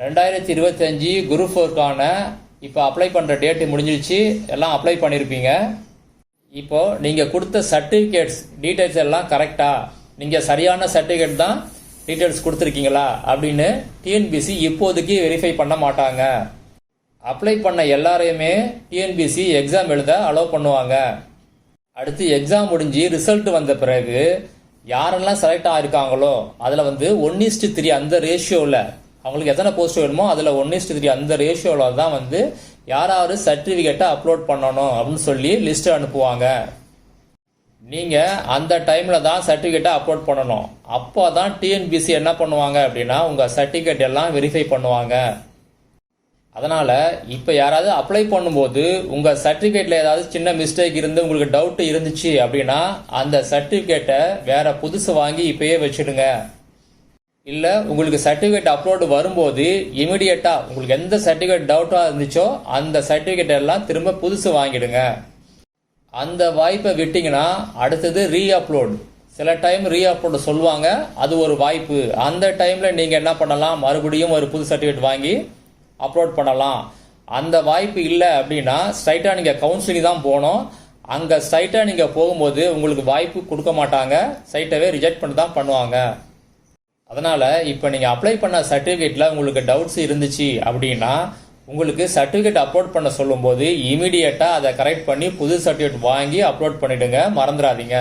ரெண்டாயிரத்தி இருபத்தஞ்சி குரூப் ஃபோர்க்கான இப்போ அப்ளை பண்ணுற டேட்டு முடிஞ்சிருச்சு. எல்லாம் அப்ளை பண்ணியிருப்பீங்க இப்போது நீங்கள் கொடுத்த சர்டிஃபிகேட்ஸ் டீட்டெயில்ஸ் எல்லாம் கரெக்டாக நீங்கள் சரியான சர்டிஃபிகேட் தான் டீட்டெயில்ஸ் கொடுத்துருக்கீங்களா? அப்படின்னு டிஎன்பிசி இப்போதைக்கு வெரிஃபை பண்ண மாட்டாங்க. அப்ளை பண்ண எல்லாரையுமே டிஎன்பிசி எக்ஸாம் எழுத அலோவ் பண்ணுவாங்க. அடுத்து எக்ஸாம் முடிஞ்சு ரிசல்ட் வந்த பிறகு யாரெல்லாம் செலக்ட் ஆகிருக்காங்களோ அதில் வந்து ஒன் இஸ்டு த்ரீ அந்த ரேஷியோவில் அவங்களுக்கு எத்தனை போஸ்ட் வேணுமோ அதில் ஒன் இஸ்ட் த்ரீ அந்த ரேஷியோவில் தான் வந்து யாராவது சர்டிஃபிகேட்டை அப்லோட் பண்ணணும் அப்படின்னு சொல்லி லிஸ்ட்டு அனுப்புவாங்க. நீங்கள் அந்த டைமில் தான் சர்டிஃபிகேட்டை அப்லோட் பண்ணணும். அப்போ தான் டிஎன்பிசி என்ன பண்ணுவாங்க அப்படின்னா உங்கள் சர்டிஃபிகேட் எல்லாம் வெரிஃபை பண்ணுவாங்க. அதனால் இப்போ யாராவது அப்ளை பண்ணும்போது உங்கள் சர்டிஃபிகேட்டில் ஏதாவது சின்ன மிஸ்டேக் இருந்து உங்களுக்கு டவுட் இருந்துச்சு அப்படின்னா அந்த சர்டிஃபிகேட்டை வேறு புதுசு வாங்கி இப்போயே வச்சுடுங்க. இல்லை உங்களுக்கு சர்டிஃபிகேட் அப்லோடு வரும்போது இமிடியட்டாக உங்களுக்கு எந்த சர்டிஃபிகேட் டவுட்டாக இருந்துச்சோ அந்த சர்டிஃபிகேட் எல்லாம் திரும்ப புதுசு வாங்கிடுங்க. அந்த வாய்ப்பை விட்டீங்கன்னா அடுத்தது ரீ அப்லோடு சில டைம் ரீ அப்லோடு சொல்லுவாங்க அது ஒரு வாய்ப்பு. அந்த டைமில் நீங்கள் என்ன பண்ணலாம்? மறுபடியும் ஒரு புது சர்டிஃபிகேட் வாங்கி அப்லோட் பண்ணலாம். அந்த வாய்ப்பு இல்லை அப்படின்னா ஸ்ட்ரைட்டாக நீங்கள் கவுன்சிலிங் தான் போகணும். அங்கே ஸ்ட்ரைட்டாக நீங்கள் போகும்போது உங்களுக்கு வாய்ப்பு கொடுக்க மாட்டாங்க. சைட்டவே ரிஜெக்ட் பண்ணி தான் பண்ணுவாங்க. அதனால் இப்போ நீங்கள் அப்ளை பண்ண சர்டிஃபிகேட்டில் உங்களுக்கு டவுட்ஸ் இருந்துச்சு அப்படின்னா உங்களுக்கு சர்டிஃபிகேட் அப்லோட் பண்ண சொல்லும்போது இமீடியட்டாக அதை கரெக்ட் பண்ணி புது சர்டிஃபிகேட் வாங்கி அப்லோட் பண்ணிவிடுங்க மறந்துடாதீங்க.